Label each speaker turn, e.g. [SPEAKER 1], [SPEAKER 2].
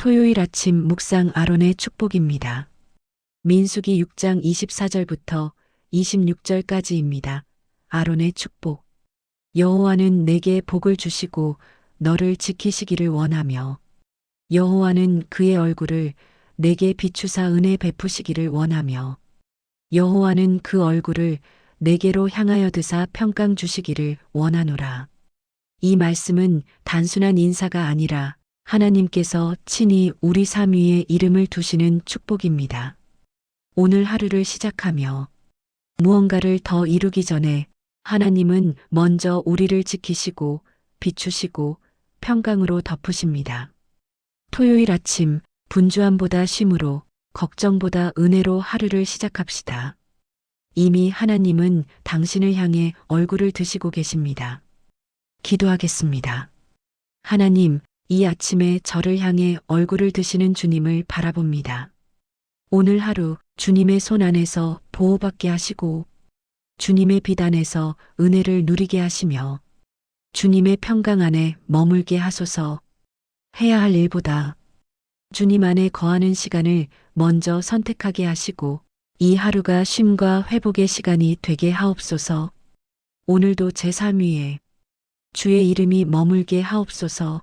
[SPEAKER 1] 토요일 아침 묵상 아론의 축복입니다. 민수기 6장 24절부터 26절까지입니다. 아론의 축복. 여호와는 내게 복을 주시고 너를 지키시기를 원하며 여호와는 그의 얼굴을 내게 비추사 은혜 베푸시기를 원하며 여호와는 그 얼굴을 내게로 향하여 드사 평강 주시기를 원하노라. 이 말씀은 단순한 인사가 아니라 하나님께서 친히 우리 삶 위에 이름을 두시는 축복입니다. 오늘 하루를 시작하며 무언가를 더 이루기 전에 하나님은 먼저 우리를 지키시고 비추시고 평강으로 덮으십니다. 토요일 아침 분주함보다 쉼으로 걱정보다 은혜로 하루를 시작합시다. 이미 하나님은 당신을 향해 얼굴을 드시고 계십니다. 기도하겠습니다. 하나님, 이 아침에 저를 향해 얼굴을 드시는 주님을 바라봅니다. 오늘 하루 주님의 손 안에서 보호받게 하시고 주님의 비단에서 은혜를 누리게 하시며 주님의 평강 안에 머물게 하소서. 해야 할 일보다 주님 안에 거하는 시간을 먼저 선택하게 하시고 이 하루가 쉼과 회복의 시간이 되게 하옵소서. 오늘도 제삶 위에 주의 이름이 머물게 하옵소서